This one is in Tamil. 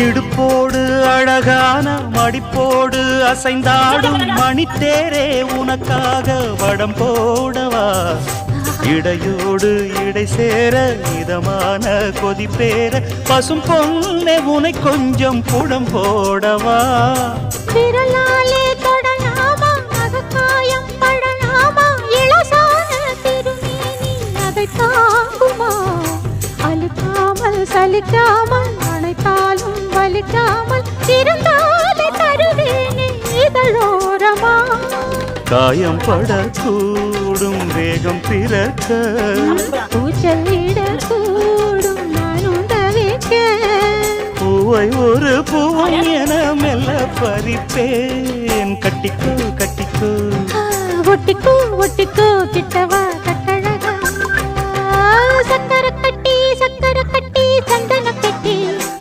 இடுப்போடு அழகான மடிப்போடு அசைந்தாடும் மணித்தேரே உனக்காக வடம் போடவா இடையோடு இடை சேர இதமான கொதிப்பேர பசும் பொண்ணே உனை கொஞ்சம் புடம் போடவா விரலாலே தொடலாமா அகக்காயம் படலாமா இளசான திருமேனி அதை தாங்குமா அழுக்காமல் சலிக்காமல் மறைக்காமல் இருந்தாலே தருவேனே இதழோரமா காயம் படக்கூடும் வேகம் பிறக்க. கூச்சலிடக்கூடும் நான் உண்டவிக்க பூவை ஒரு பூவை என மெல்ல பறிப்பேன். கட்டிக்கோ கட்டிக்கோ. ஒட்டிக்கோ ஒட்டிக்கோ கிட்டவா கட்டழகா. சக்கர கட்டி சக்கர கட்டி சண்டை